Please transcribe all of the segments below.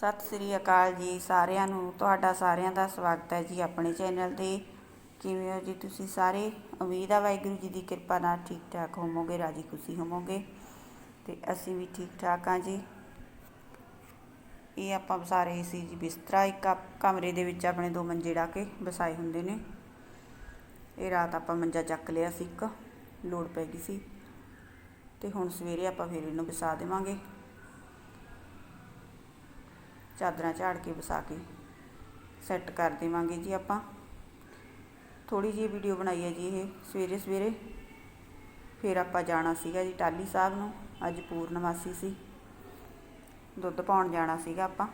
ਸਤਿ ਸ੍ਰੀ ਅਕਾਲ ਜੀ ਸਾਰਿਆਂ ਨੂੰ। ਤੁਹਾਡਾ ਸਾਰਿਆਂ ਦਾ ਸਵਾਗਤ ਹੈ ਜੀ ਆਪਣੇ ਚੈਨਲ ਤੇ। ਕਿਵੇਂ ਹੋ ਜੀ ਤੁਸੀਂ ਸਾਰੇ? ਉਮੀਦ ਆ ਵਾਹਿਗੁਰੂ ਜੀ ਦੀ ਕਿਰਪਾ ਨਾਲ ਠੀਕ ਠਾਕ ਹੋਵੋਗੇ, ਰਾਜੀ ਖੁਸ਼ੀ ਹੋਵੋਗੇ। ਤੇ ਅਸੀਂ ਵੀ ਠੀਕ ਠਾਕ ਹਾਂ ਜੀ। ਇਹ ਆਪਾਂ ਵਸਾ ਸੀ ਜੀ ਬਿਸਤਰਾ, ਇੱਕ ਕਮਰੇ ਦੇ ਵਿੱਚ ਆਪਣੇ ਦੋ ਮੰਜੇ ਢਾ ਕੇ ਵਸਾਏ ਹੁੰਦੇ ਨੇ। ਇਹ ਰਾਤ ਆਪਾਂ ਮੰਜਾ ਚੱਕ ਲਿਆ ਸੀ ਇੱਕ, ਲੋੜ ਪੈ ਗਈ ਸੀ। ਤੇ ਹੁਣ ਸਵੇਰੇ ਆਪਾਂ ਫਿਰ ਇਹਨੂੰ ਵਸਾ ਦੇਵਾਂਗੇ। ਚਾਦਰਾਂ ਝਾੜ ਕੇ ਵਸਾ ਕੇ ਸੈੱਟ ਕਰ ਦੇਵਾਂਗੇ ਜੀ ਆਪਾਂ। ਥੋੜੀ ਜਿਹੀ ਵੀਡੀਓ ਬਣਾਈ ਹੈ ਜੀ ਇਹ ਸਵੇਰੇ ਸਵੇਰੇ। ਫਿਰ ਆਪਾਂ ਜਾਣਾ ਸੀਗਾ ਜੀ ਟਾਲੀ ਸਾਹਿਬ ਨੂੰ, ਅੱਜ ਪੂਰਨਮਾਸੀ ਸੀ। ਦੁੱਧ ਪਾਉਣ ਜਾਣਾ ਸੀਗਾ ਆਪਾਂ।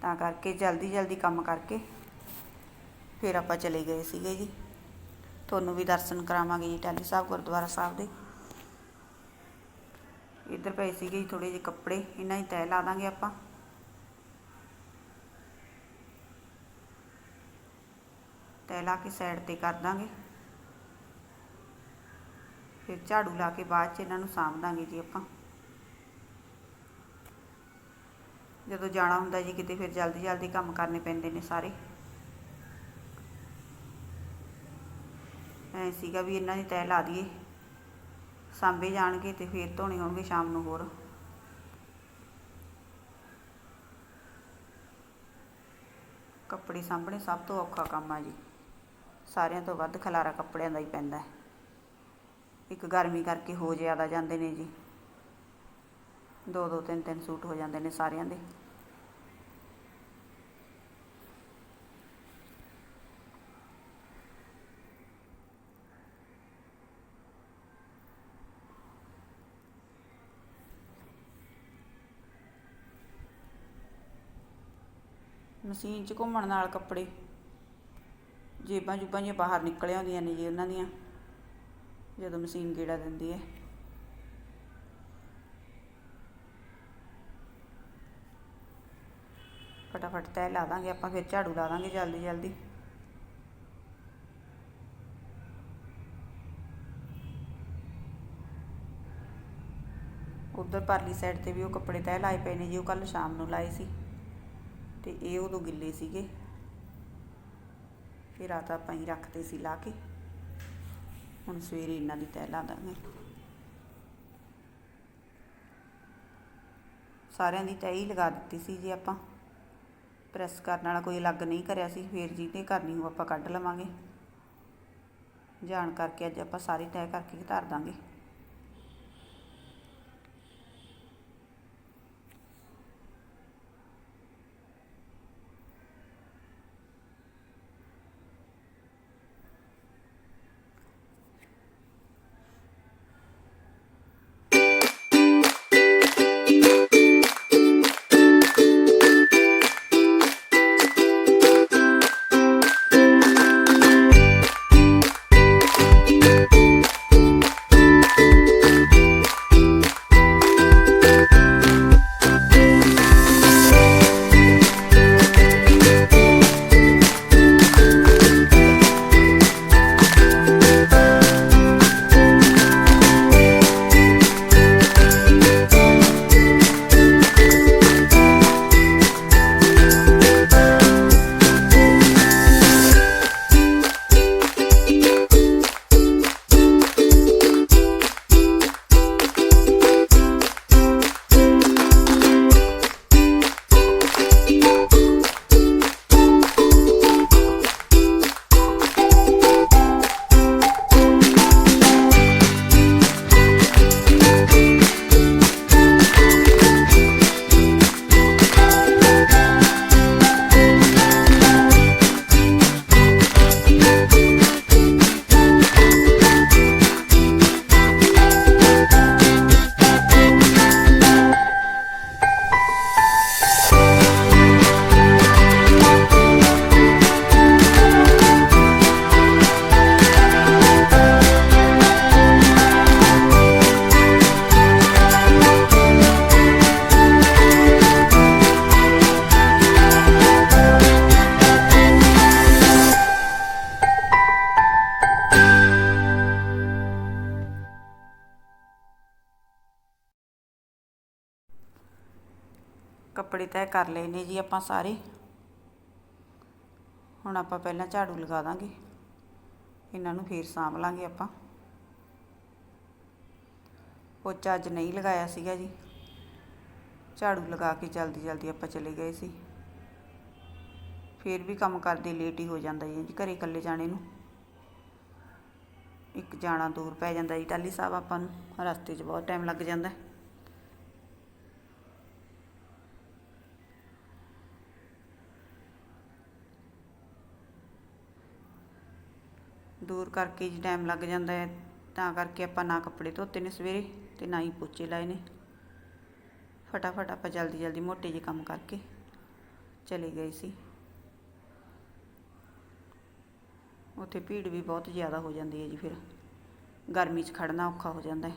ਤਾਂ ਕਰਕੇ ਜਲਦੀ ਜਲਦੀ ਕੰਮ ਕਰਕੇ ਫਿਰ ਆਪਾਂ ਚਲੇ ਗਏ ਸੀਗੇ ਜੀ। ਤੁਹਾਨੂੰ ਵੀ ਦਰਸ਼ਨ ਕਰਾਵਾਂਗੇ ਜੀ ਟਾਲੀ ਸਾਹਿਬ, ਗੁਰਦੁਆਰਾ ਸਾਹਿਬ ਦੇ। ਇੱਧਰ ਪਏ ਸੀਗੇ ਜੀ ਥੋੜੇ ਜਿਹੇ ਕੱਪੜੇ, ਇਹਨਾਂ ਦੀ ਤੈਅ ਲਾ ਦਾਂਗੇ ਆਪਾਂ। ਤੈਅ ਲਾ ਕੇ ਸਾਈਡ ਤੇ ਕਰ ਦਾਂਗੇ। ਫਿਰ ਝਾੜੂ ਲਾ ਕੇ ਬਾਅਦ ਚ ਇਹਨਾਂ ਨੂੰ ਸਾਂਭ ਦਾਂਗੇ ਜੀ ਆਪਾਂ। ਜਦੋਂ ਜਾਣਾ ਹੁੰਦਾ ਜੀ ਕਿਤੇ, ਫਿਰ ਜਲਦੀ ਜਲਦੀ ਕੰਮ ਕਰਨੇ ਪੈਂਦੇ ਨੇ ਸਾਰੇ। ਐ ਸੀਗਾ ਵੀ ਇਹਨਾਂ ਦੀ ਤੈਅ ਲਾ ਦਈਏ। ਸਾਂਭੇ ਜਾਣਗੇ ਤੇ ਫਿਰ ਧੋਣੇ ਹੋਣਗੇ ਸ਼ਾਮ ਨੂੰ ਹੋਰ। ਕੱਪੜੇ ਸਾਂਭਣੇ ਸਭ ਤੋਂ ਔਖਾ ਕੰਮ ਆ ਜੀ। ਸਾਰਿਆਂ ਤੋਂ ਵੱਧ ਖਲਾਰਾ ਕੱਪੜਿਆਂ ਦਾ ਹੀ ਪੈਂਦਾ ਇੱਕ ਗਰਮੀ ਕਰਕੇ ਹੋ ਜ਼ਿਆਦਾ ਜਾਂਦੇ ਨੇ ਜੀ। ਦੋ ਦੋ ਤਿੰਨ ਤਿੰਨ ਸੂਟ ਹੋ ਜਾਂਦੇ ਨੇ ਸਾਰਿਆਂ ਦੇ। ਮਸ਼ੀਨ 'ਚ ਘੁੰਮਣ ਨਾਲ ਕੱਪੜੇ। ਜੇਬਾਂ ਜੁਬਾਂ ਜਿਹੀਆਂ ਬਾਹਰ ਨਿਕਲ ਆਉਂਦੀਆਂ ਨੇ ਜੀ ਉਹਨਾਂ ਦੀਆਂ। ਜਦੋਂ ਮਸ਼ੀਨ ਗੇੜਾ ਦਿੰਦੀ ਹੈ। ਫਟਾਫਟ ਤਹਿ ਲਾ ਦਾਂਗੇ ਆਪਾਂ, ਫਿਰ ਝਾੜੂ ਲਾ ਦਾਂਗੇ ਜਲਦੀ ਜਲਦੀ। ਉਧਰ ਪਰਲੀ ਸਾਈਡ ਤੇ ਵੀ ਉਹ ਕੱਪੜੇ ਤਹਿ ਲਾਏ ਪਏ ਨੇ ਜੀ, ਉਹ ਕੱਲ ਸ਼ਾਮ ਨੂੰ ਲਾਏ ਸੀ। ਤੇ ਇਹ ਉਦੋਂ ਗਿੱਲੇ ਸੀਗੇ। ਫਿਰ ਰਾਤ ਆਪਾਂ ਹੀ ਰੱਖਦੇ ਸੀ ਲਾ ਕੇ। ਹੁਣ ਸਵੇਰੇ ਇਹਨਾਂ ਦੀ ਤੈਅ ਲਾ ਦਾਂਗੇ। ਸਾਰਿਆਂ ਦੀ ਤੈਅ ਹੀ ਲਗਾ ਦਿੱਤੀ ਸੀ ਜੀ ਆਪਾਂ। ਪ੍ਰੈਸ ਕਰਨ ਵਾਲਾ ਕੋਈ ਅਲੱਗ ਨਹੀਂ ਕਰਿਆ ਸੀ। ਫੇਰ ਜਿਹਨੇ ਕਰਨੀ ਉਹ ਆਪਾਂ ਕੱਢ ਲਵਾਂਗੇ। ਜਾਣ ਕਰਕੇ ਅੱਜ ਆਪਾਂ ਸਾਰੀ ਤੈਅ ਕਰਕੇ ਧਰ ਦਾਂਗੇ। ਕੱਪੜੇ ਤੈਅ ਕਰ ਲਏ ਨੇ ਜੀ ਆਪਾਂ ਸਾਰੇ। ਹੁਣ ਆਪਾਂ ਪਹਿਲਾਂ ਝਾੜੂ ਲਗਾ ਦਾਂਗੇ। ਇਹਨਾਂ ਨੂੰ ਫੇਰ ਸਾਂਭ ਲਾਂਗੇ ਆਪਾਂ। ਪੋਚਾ ਅੱਜ ਨਹੀਂ ਲਗਾਇਆ ਸੀਗਾ ਜੀ। ਝਾੜੂ ਲਗਾ ਕੇ ਜਲਦੀ ਜਲਦੀ ਆਪਾਂ ਚਲੇ ਗਏ ਸੀ। ਫੇਰ ਵੀ ਕੰਮ ਕਰਦੇ ਲੇਟ ਹੀ ਹੋ ਜਾਂਦਾ ਜੀ, ਘਰੇ ਇਕੱਲੇ ਜਾਣੇ ਨੂੰ। ਇੱਕ ਜਾਣਾ ਦੂਰ ਪੈ ਜਾਂਦਾ ਜੀ ਟਾਲੀ ਸਾਹਿਬ ਆਪਾਂ ਨੂੰ। ਰਸਤੇ 'ਚ ਬਹੁਤ ਟਾਈਮ ਲੱਗ ਜਾਂਦਾ। ਦੂਰ ਕਰਕੇ ਜੀ ਟਾਈਮ ਲੱਗ ਜਾਂਦਾ ਹੈ। ਤਾਂ ਕਰਕੇ ਆਪਾਂ ਨਾ ਕੱਪੜੇ ਧੋਤੇ ਨੇ ਸਵੇਰੇ ਤੇ ਨਾ ਹੀ ਪੋਚੇ ਲਾਏ ਨੇ। ਫਟਾਫਟ ਆਪਾਂ ਜਲਦੀ ਜਲਦੀ ਮੋਟੇ ਜਿਹੇ ਕੰਮ ਕਰਕੇ ਚਲੇ ਗਏ ਸੀ। ਉੱਥੇ ਭੀੜ ਵੀ ਬਹੁਤ ਜ਼ਿਆਦਾ ਹੋ ਜਾਂਦੀ ਹੈ ਜੀ ਫਿਰ। ਗਰਮੀ 'ਚ ਖੜਨਾ ਔਖਾ ਹੋ ਜਾਂਦਾ ਹੈ।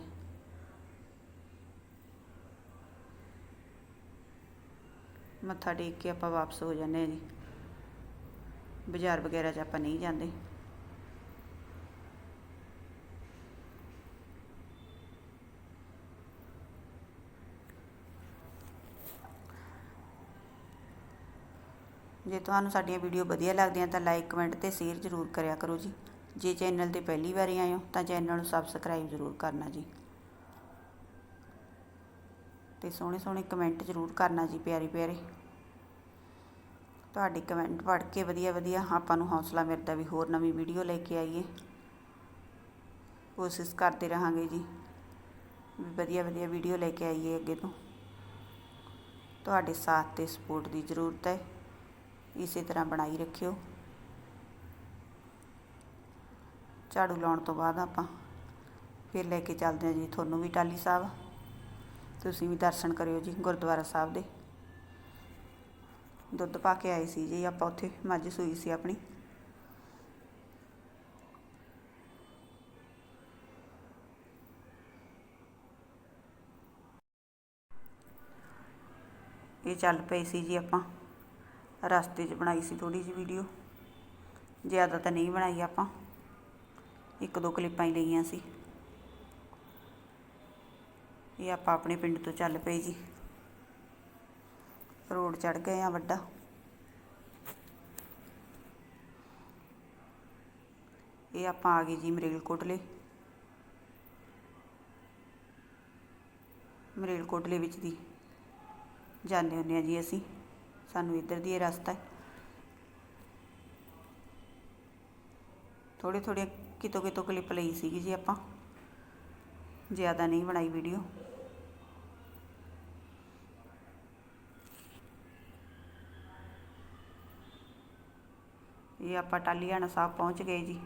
ਮੱਥਾ ਟੇਕ ਕੇ ਆਪਾਂ ਵਾਪਸ ਹੋ ਜਾਂਦੇ ਹਾਂ ਜੀ। ਬਾਜ਼ਾਰ ਵਗੈਰਾ 'ਚ ਆਪਾਂ ਨਹੀਂ ਜਾਂਦੇ। ਜੇ ਤੁਹਾਨੂੰ ਸਾਡੀਆਂ ਵੀਡੀਓ ਵਧੀਆ ਲੱਗਦੀਆਂ ਤਾਂ ਲਾਈਕ, ਕਮੈਂਟ ਤੇ ਸ਼ੇਅਰ ਜ਼ਰੂਰ ਕਰਿਆ ਕਰੋ ਜੀ। ਜੇ ਚੈਨਲ ਤੇ ਪਹਿਲੀ ਵਾਰੀ ਆਏ ਹੋ ਤਾਂ ਚੈਨਲ ਨੂੰ ਸਬਸਕ੍ਰਾਈਬ ਜ਼ਰੂਰ ਕਰਨਾ ਜੀ। ਤੇ ਸੋਹਣੇ ਸੋਹਣੇ ਕਮੈਂਟ ਜ਼ਰੂਰ ਕਰਨਾ ਜੀ ਪਿਆਰੇ ਪਿਆਰੇ ਤੁਹਾਡੇ ਕਮੈਂਟ ਪੜ੍ਹ ਕੇ ਵਧੀਆ ਵਧੀਆ ਆਪਾਂ ਨੂੰ ਹੌਸਲਾ ਮਿਲਦਾ ਵੀ ਹੋਰ ਨਵੀਂ ਵੀਡੀਓ ਲੈ ਕੇ ਆਈਏ। ਕੋਸ਼ਿਸ਼ ਕਰਦੇ ਰਹਾਂਗੇ ਜੀ ਵੀ ਵਧੀਆ ਵਧੀਆ ਵੀਡੀਓ ਲੈ ਕੇ ਆਈਏ ਅੱਗੇ ਤੋਂ। ਤੁਹਾਡੇ ਸਾਥ ਤੇ ਸਪੋਰਟ ਦੀ ਜ਼ਰੂਰਤ ਹੈ। ਇਸੇ ਤਰ੍ਹਾਂ ਬਣਾਈ ਰੱਖਿਓ। ਝਾੜੂ ਲਾਉਣ ਤੋਂ ਬਾਅਦ ਆਪਾਂ ਫਿਰ ਲੈ ਕੇ ਚੱਲਦੇ ਹਾਂ ਜੀ ਤੁਹਾਨੂੰ ਵੀ ਟਾਲੀ ਸਾਹਿਬ। ਤੁਸੀਂ ਵੀ ਦਰਸ਼ਨ ਕਰਿਓ ਜੀ ਗੁਰਦੁਆਰਾ ਸਾਹਿਬ ਦੇ। ਦੁੱਧ ਪਾ ਕੇ ਆਏ ਸੀ ਜੀ ਆਪਾਂ ਉੱਥੇ, ਮੱਝ ਸੂਈ ਸੀ ਆਪਣੀ। ਇਹ ਚੱਲ ਪਈ ਸੀ ਜੀ ਆਪਾਂ। ਰਸਤੇ 'ਚ ਬਣਾਈ ਸੀ ਥੋੜ੍ਹੀ ਜਿਹੀ ਵੀਡੀਓ ਜ਼ਿਆਦਾ ਤਾਂ ਨਹੀਂ ਬਣਾਈ ਆਪਾਂ। ਇੱਕ ਦੋ ਕਲਿੱਪਾਂ ਹੀ ਲਈਆਂ ਸੀ। ਇਹ ਆਪਾਂ ਆਪਣੇ ਪਿੰਡ ਤੋਂ ਚੱਲ ਪਏ ਜੀ। ਰੋਡ ਚੜ ਗਏ ਆ ਵੱਡਾ। ਇਹ ਆਪਾਂ ਆ ਗਏ ਜੀ ਮਰੇਲਕੋਟਲੇ। ਮਰੇਲਕੋਟਲੇ ਵਿੱਚ ਦੀ ਜਾਂਦੇ ਹੁੰਦੇ ਆ ਜੀ ਅਸੀਂ। ਸਾਨੂੰ ਇੱਧਰ ਦੀ ਇਹ ਰਸਤਾ ਹੈ। ਥੋੜੇ ਥੋੜੇ ਕਿਤੋਂ ਕਿਤੋਂ ਕਲਿੱਪ ਲਈ ਸੀਗੀ ਜੀ ਆਪਾਂ। ਜ਼ਿਆਦਾ ਨਹੀਂ ਬਣਾਈ ਵੀਡੀਓ ਇਹ ਆਪਾਂ ਟਾਲੀਆਣਾ ਸਾਹਿਬ ਪਹੁੰਚ ਗਏ ਜੀ।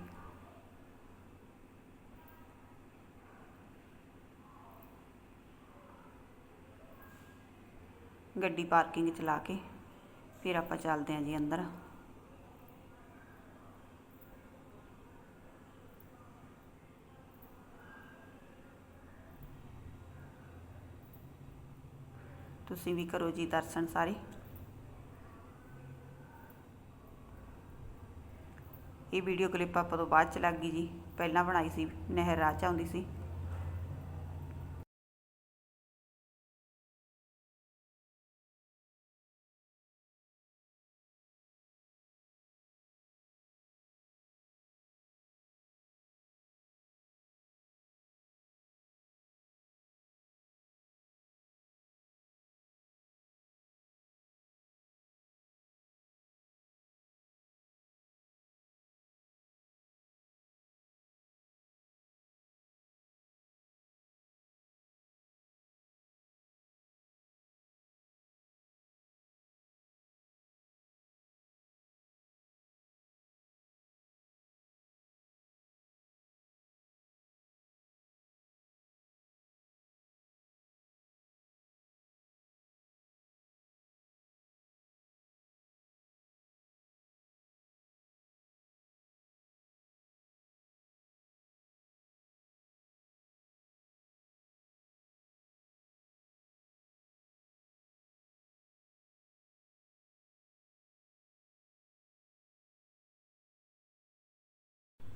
ਗੱਡੀ ਪਾਰਕਿੰਗ ਚ ਲਾ ਕੇ। ਫਿਰ ਆਪਾਂ ਚੱਲਦੇ ਹਾਂ ਜੀ ਅੰਦਰ। ਤੁਸੀਂ ਵੀ ਕਰੋ ਜੀ ਦਰਸ਼ਨ ਸਾਰੇ। ਇਹ ਵੀਡੀਓ ਕਲਿੱਪ ਆਪਾਂ ਤੋਂ ਬਾਅਦ ਚ ਲੱਗ ਗਈ ਜੀ। ਪਹਿਲਾਂ ਬਣਾਈ ਸੀ, ਨਹਿਰ ਰਾਹ ਚ ਆਉਂਦੀ ਸੀ।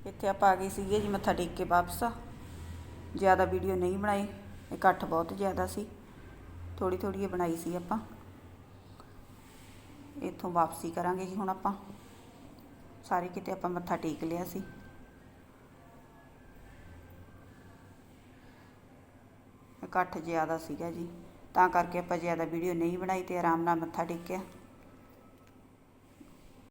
ਇੱਥੇ ਆਪਾਂ ਆ ਗਏ ਸੀਗੇ ਜੀ ਮੱਥਾ ਟੇਕ ਕੇ ਵਾਪਸ। ਜ਼ਿਆਦਾ ਵੀਡੀਓ ਨਹੀਂ ਬਣਾਈ ਇਕੱਠ ਬਹੁਤ ਜ਼ਿਆਦਾ ਸੀ। ਥੋੜੀ ਥੋੜੀ ਬਣਾਈ ਸੀ ਆਪਾਂ। ਇੱਥੋਂ ਵਾਪਸੀ ਕਰਾਂਗੇ ਜੀ ਹੁਣ ਆਪਾਂ। ਸਾਰੇ ਕਿਤੇ ਆਪਾਂ ਮੱਥਾ ਟੇਕ ਲਿਆ ਸੀ। ਇਕੱਠ ਜ਼ਿਆਦਾ ਸੀਗਾ ਜੀ। ਤਾਂ ਕਰਕੇ ਆਪਾਂ ਜ਼ਿਆਦਾ ਵੀਡੀਓ ਨਹੀਂ ਬਣਾਈ ਤੇ ਆਰਾਮ ਨਾਲ ਮੱਥਾ ਟੇਕਿਆ।